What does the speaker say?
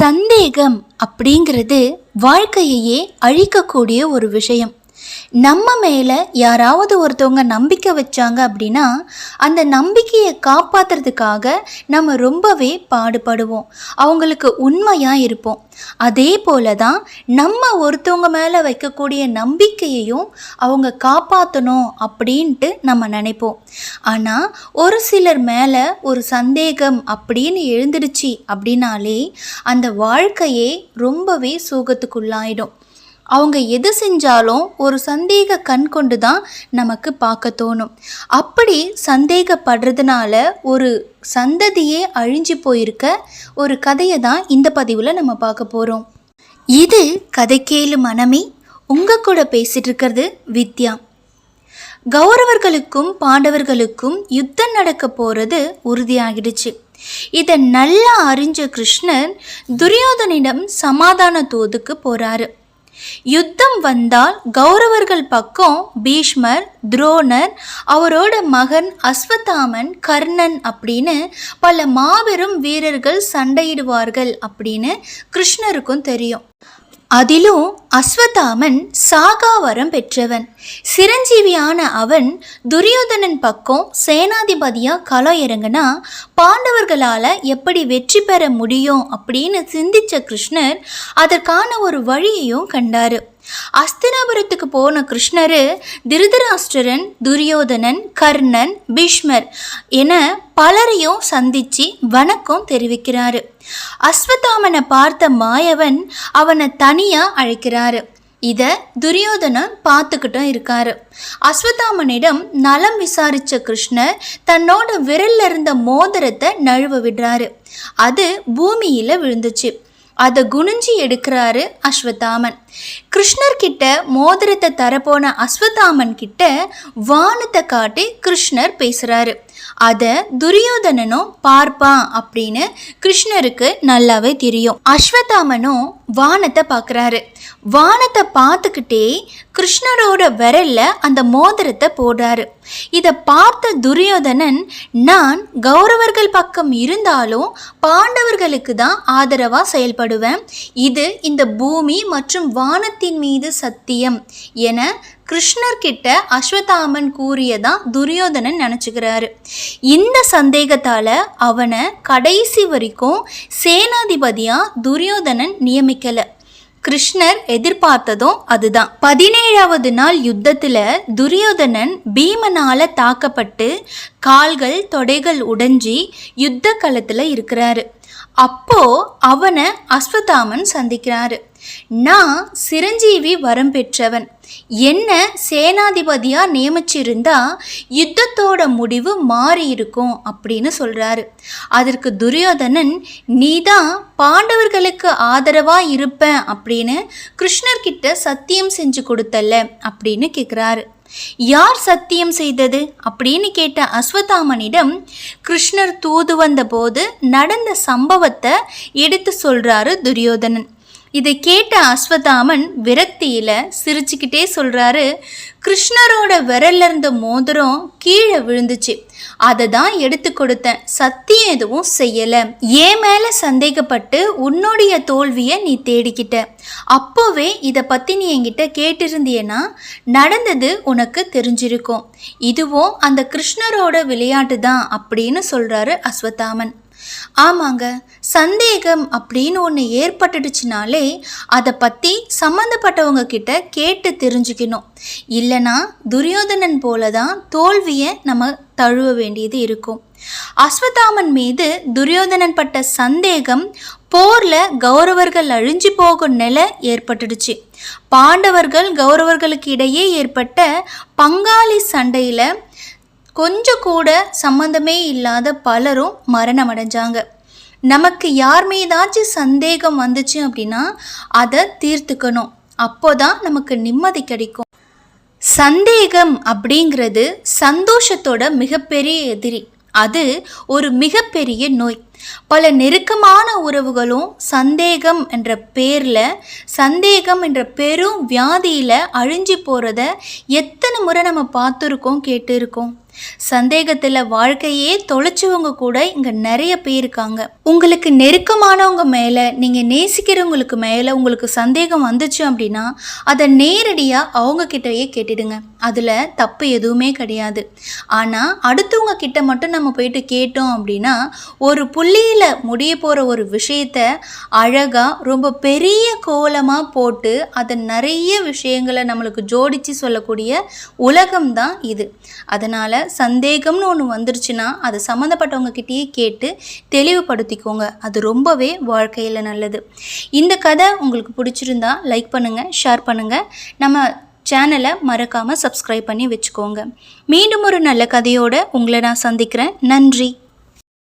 சந்தேகம் அப்படிங்கிறது வாழ்க்கையையே அழிக்கக்கூடிய ஒரு விஷயம். நம்ம மேலே யாராவது ஒருத்தவங்க நம்பிக்கை வச்சாங்க அப்படின்னா அந்த நம்பிக்கையை காப்பாற்றுறதுக்காக நம்ம ரொம்பவே பாடுபடுவோம். அவங்களுக்கு உண்மையாக இருப்போம். அதே போல தான் நம்ம ஒருத்தவங்க மேலே வைக்கக்கூடிய நம்பிக்கையையும் அவங்க காப்பாற்றணும் அப்படின்ட்டு நம்ம நினைப்போம். ஆனால் ஒரு சிலர் மேலே ஒரு சந்தேகம் அப்படின்னு எழுந்துடுச்சு அப்படின்னாலே அந்த வாழ்க்கையே ரொம்பவே சோகத்துக்குள்ளாயிடும். அவங்க எது செஞ்சாலும் ஒரு சந்தேக கண் கொண்டு தான் நமக்கு பார்க்க தோணும். அப்படி சந்தேகப்படுறதுனால ஒரு சந்ததியே அழிஞ்சு போயிருக்க ஒரு கதையை தான் இந்த பதிவில் நம்ம பார்க்க போகிறோம் இது கதை கேளு மனமே உங்கள் கூட பேசிகிட்டு இருக்கிறது வித்யா. கௌரவர்களுக்கும் பாண்டவர்களுக்கும் யுத்தம் நடக்க போகிறது உறுதியாகிடுச்சு. இதை நல்லா அறிஞ்ச கிருஷ்ணன் துரியோதனிடம் சமாதான தூதுக்கு போகிறாரு யுத்தம் வந்தால் கௌரவர்கள் பக்கம் பீஷ்மர் துரோணர் அவரோட மகன் அஸ்வத்தாமன் கர்ணன் அப்படின்னு பல மாபெரும் வீரர்கள் சண்டையிடுவார்கள் அப்படின்னு கிருஷ்ணருக்கும் தெரியும். அதிலும் அஸ்வத்தாமன் சாகாவரம் பெற்றவன். சிரஞ்சீவியான அவன் துரியோதனன் பக்கம் சேனாதிபதியா களம் இறங்குனா பாண்டவர்களால் எப்படி வெற்றி பெற முடியும் அப்படின்னு சிந்திச்ச கிருஷ்ணர் அதற்கான ஒரு வழியையும் கண்டாரு. அஸ்தினாபுரத்துக்கு போன கிருஷ்ணர் திருதராஷ்டிரன் துரியோதனன் கர்ணன் பீஷ்மர் என பலரையும் சந்திச்சு வணக்கம் தெரிவிக்கிறாரு. அஸ்வத்தாமனை பார்த்த மாயவன் அவனை தனியாக அழைக்கிறாரு. இதை துரியோதனன் பார்த்துக்கிட்டும் இருக்காரு. அஸ்வத்தாமனிடம் நலம் விசாரிச்ச கிருஷ்ணர் தன்னோட விரல்ல இருந்த மோதிரத்தை நழுவ விடுறாரு. அது பூமியில் விழுந்துச்சு. அதை குனிஞ்சி எடுக்கிறாரு அஸ்வத்தாமன். கிருஷ்ணர்கிட்ட மோதிரத்தை தரப்போன அஸ்வத்தாமன் கிட்ட வானத்தை காட்டி கிருஷ்ணர் பேசுகிறாரு அதை துரியோதனனும் பார்ப்பான் அப்படின்னு கிருஷ்ணருக்கு நல்லாவே தெரியும். அஸ்வத்தாமனும் வானத்தை பார்க்குறாரு. வானத்தை பார்த்துக்கிட்டே கிருஷ்ணரோட விரல்ல அந்த மோதிரத்தை போடுறாரு. இதை பார்த்த துரியோதனன் நான் கௌரவர்கள் பக்கம் இருந்தாலும் பாண்டவர்களுக்கு தான் ஆதரவாக செயல்படுவேன். இது இந்த பூமி மற்றும் வானத்தின் மீது சத்தியம் என கிருஷ்ணர் கிட்ட அஸ்வத்தாமன் கூறியதான் துரியோதனன் நினச்சிக்கிறாரு. இந்த சந்தேகத்தால் அவனை கடைசி வரைக்கும் சேனாதிபதியாக துரியோதனன் நியமிக்கலை. கிருஷ்ணர் எதிர்பார்த்ததும் அதுதான். பதினேழாவது நாள் யுத்தத்தில் துரியோதனன் பீமனால் தாக்கப்பட்டு கால்கள் தொடைகள் உடைஞ்சி யுத்த களத்தில் இருக்கிறாரு. அப்போ அவனை அஸ்வதாமன் சந்திக்கிறாரு. நான் சிரஞ்சீவி வரம் பெற்றவன். என்ன சேனாதிபதியா நியமிச்சிருந்தா யுத்தத்தோட முடிவு மாறி இருக்கும் அப்படின்னு சொல்றாரு. அதற்கு துரியோதனன் நீதான் பாண்டவர்களுக்கு ஆதரவா இருப்பேன் அப்படின்னு கிருஷ்ணர்கிட்ட சத்தியம் செஞ்சு கொடுத்தல்ல அப்படின்னு கேட்குறாரு யார் சத்தியம் செய்தது? அப்படின்னு கேட்ட அஸ்வத்தாமனிடம் கிருஷ்ணர் தூது வந்தபோது நடந்த சம்பவத்தை எடுத்து சொல்றாரு துரியோதனன். இதை கேட்ட அஸ்வதாமன் விரக்தியில சிரிச்சுக்கிட்டே சொல்றாரு கிருஷ்ணரோட விரல்ல இருந்த மோதிரம் கீழே விழுந்துச்சு. அதை தான் எடுத்து கொடுத்தேன். சத்தியம் எதுவும் செய்யல. ஏன் மேல சந்தேகப்பட்டு உன்னுடைய தோல்வியை நீ தேடிக்கிட்ட? அப்போவே இதை பத்தி நீ என்கிட்ட கேட்டிருந்தியனா நடந்தது உனக்கு தெரிஞ்சிருக்கும். இதுவும் அந்த கிருஷ்ணரோட விளையாட்டு தான் அப்படின்னு சொல்றாரு அஸ்வத்தாமன் ஆமாங்க சந்தேகம் அப்படின்னு ஒன்று ஏற்பட்டுடுச்சுனாலே அதை பற்றி சம்மந்தப்பட்டவங்க கிட்ட கேட்டு தெரிஞ்சுக்கணும். இல்லைனா துரியோதனன் போல தான் தோல்வியை நம்ம தழுவ வேண்டியது இருக்கும். அஸ்வதாமன் மீது துரியோதனன் பட்ட சந்தேகம் போரில் கௌரவர்கள் அழிஞ்சு போகும் நிலை ஏற்பட்டுடுச்சு. பாண்டவர்கள் கௌரவர்களுக்கு இடையே ஏற்பட்ட பங்காளி சண்டையில் கொஞ்சம் கூட சம்மந்தமே இல்லாத பலரும் மரணம் அடைஞ்சாங்க நமக்கு யார் மீதாச்சும் சந்தேகம் வந்துச்சு அப்படின்னா அதை தீர்த்துக்கணும். அப்போதான் நமக்கு நிம்மதி கிடைக்கும். சந்தேகம் அப்படிங்கிறது சந்தோஷத்தோட மிகப்பெரிய எதிரி. அது ஒரு மிகப்பெரிய நோய். பல நெருக்கமான உறவுகளும் சந்தேகம் என்ற பேரில் சந்தேகம் என்ற பெரும் வியாதியில் அழிஞ்சு போகிறத எத்தனை முறை நம்ம பார்த்துருக்கோம் கேட்டுருக்கோம். சந்தேகத்தில் வாழ்க்கையே தொலைச்சவங்க கூட இங்கே நிறைய பேர் இருக்காங்க. உங்களுக்கு நெருக்கமானவங்க மேலே நீங்கள் நேசிக்கிறவங்களுக்கு மேலே உங்களுக்கு சந்தேகம் வந்துச்சு அப்படின்னா அதை நேரடியாக அவங்க கிட்டயே கேட்டுடுங்க. அதில் தப்பு எதுவுமே கிடையாது. ஆனால் அடுத்தவங்க கிட்ட மட்டும் நம்ம போயிட்டு கேட்டோம் அப்படின்னா ஒரு புள்ளியில் முடிய போகிற ஒரு விஷயத்த அழகாக ரொம்ப பெரிய கோலமாக போட்டு அதை நிறைய விஷயங்களை நம்மளுக்கு ஜோடித்து சொல்லக்கூடிய உலகம் தான் இது. அதனால் சந்தேகம்னு ஒன்று வந்துருச்சுன்னா அது சம்மந்தப்பட்டவங்க கிட்டேயே கேட்டு தெளிவுபடுத்திக்கோங்க. அது ரொம்பவே வாழ்க்கையில் நல்லது. இந்த கதை உங்களுக்கு பிடிச்சிருந்தா லைக் பண்ணுங்கள் ஷேர் பண்ணுங்கள் நம்ம சேனலை மறக்காமல் சப்ஸ்கிரைப் பண்ணி வச்சுக்கோங்க. மீண்டும் ஒரு நல்ல கதையோடு உங்களை நான் சந்திக்கிறேன். நன்றி.